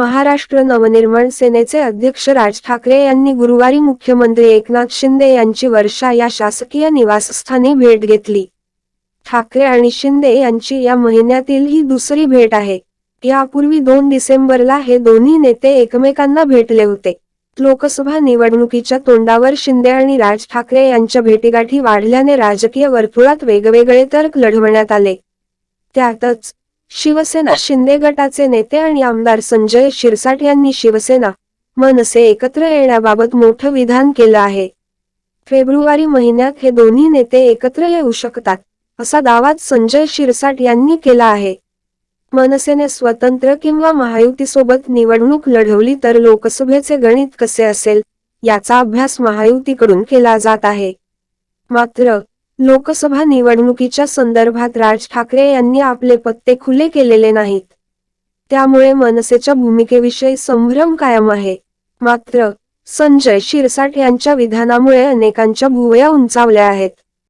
महाराष्ट्र नवनिर्माण सेनेचे अध्यक्ष राज ठाकरे यांनी गुरुवारी मुख्यमंत्री एकनाथ शिंदे यांची वर्षा या शासकीय निवासस्थानी भेट घेतली. ठाकरे आणि शिंदे यांची या महिन्यातील ही दुसरी भेट आहे. यापूर्वी दोन डिसेंबरला हे दोन्ही नेते एकमेकांना भेटले होते. लोकसभा निवडणुकीच्या तोंडावर शिंदे आणि राज ठाकरे यांच्या भेटीगाठी वाढल्याने राजकीय वर्तुळात वेगवेगळे तर्क लढवण्यात आले. त्यातच शिवसेना शिंदे गटाचे नेते आणि आमदार संजय शिरसाट यांनी शिवसेना मनसे एकत्र येण्याबाबत मोठं विधान केलं आहे. फेब्रुवारी महिन्यात हे दोन्ही नेते एकत्र येऊ शकतात असा दावा संजय शिरसाट यांनी केला आहे. मनसेने स्वतंत्र किंवा महायुतीसोबत निवडणूक लढवली तर लोकसभेचे गणित कसे असेल याचा अभ्यास महायुतीकडून केला जात आहे. मात्र लोकसभा निवडणुकीच्या संदर्भात राज ठाकरे यांनी आपले पत्ते खुले केलेले नाहीत. त्यामुळे मनसेच्या भूमिकेविषयी संभ्रम कायम आहे. मात्र संजय शिरसाट यांच्या विधानामुळे अनेकांच्या भुवया उंचावल्या आहेत.